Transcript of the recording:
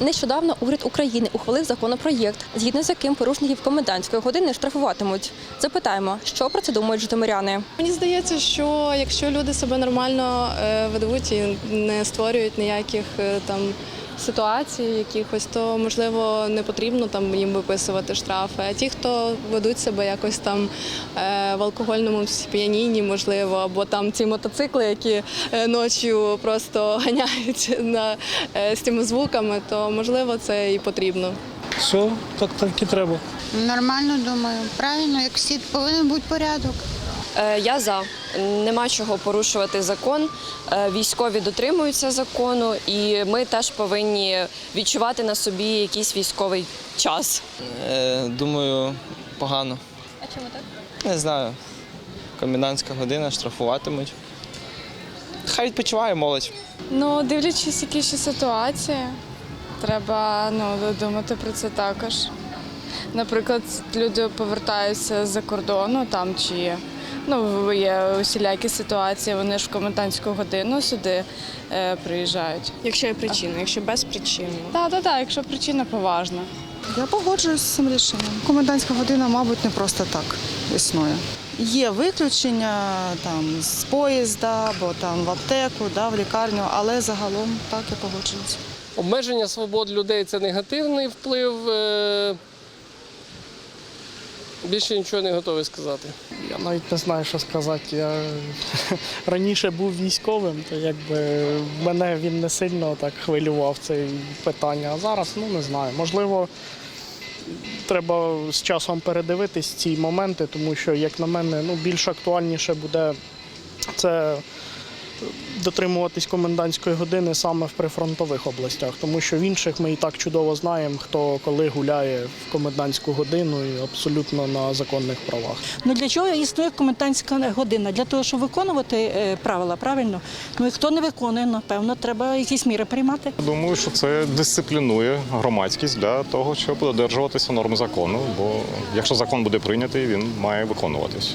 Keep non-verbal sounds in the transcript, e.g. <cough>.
Нещодавно уряд України ухвалив законопроєкт, згідно з яким порушників комендантської години штрафуватимуть. Запитаємо, що про це думають житомиряни. Мені здається, що якщо люди себе нормально е, ведуть і не створюють ніяких е, там ситуацій якихось, то можливо не потрібно там їм виписувати штрафи. А ті, хто ведуть себе якось там е, в алкогольному сп'янінні, можливо, або там ці мотоцикли, які е, ночі просто <laughs> ганяють на, е, з тими звуками, то можливо це і потрібно. Все, так, так і треба. Нормально думаю. Правильно, як всі повинен бути порядок. Е, Я за. Нема чого порушувати закон. Е, Військові дотримуються закону, і ми теж повинні відчувати на собі якийсь військовий час. Е, Думаю, погано. А чому так? Не знаю. Комендантська година штрафуватимуть. Хай відпочиває молодь. Ну, дивлячись, які ще ситуації, треба ну, думати про це також. Наприклад, люди повертаються з-за кордону там чи ну, є усілякі ситуації, вони ж в комендантську годину сюди е, приїжджають. Якщо є причина, якщо без причини. Так, так, так, якщо причина поважна. Я погоджуюсь з цим рішенням. Комендантська година, мабуть, не просто так існує. Є виключення там з поїзда або там в аптеку, да, в лікарню, але загалом так я погоджуюсь. Обмеження свобод людей це негативний вплив. Більше нічого не готовий сказати. Я навіть не знаю, що сказати. Я <laughs> раніше був військовим, то якби мене він не сильно так хвилював це питання. А зараз ну не знаю. Можливо, треба з часом передивитись ці моменти, тому що, як на мене, ну більш актуальніше буде це дотримуватись комендантської години саме в прифронтових областях, тому що в інших ми і так чудово знаємо, хто коли гуляє в комендантську годину і абсолютно на законних правах. Ну для чого існує комендантська година? Для того, щоб виконувати е, правила, правильно? Ну і хто не виконує, напевно, треба якісь міри приймати. Думаю, що це дисциплінує громадськість для того, щоб додержуватися норм закону. Бо якщо закон буде прийнятий, він має виконуватись.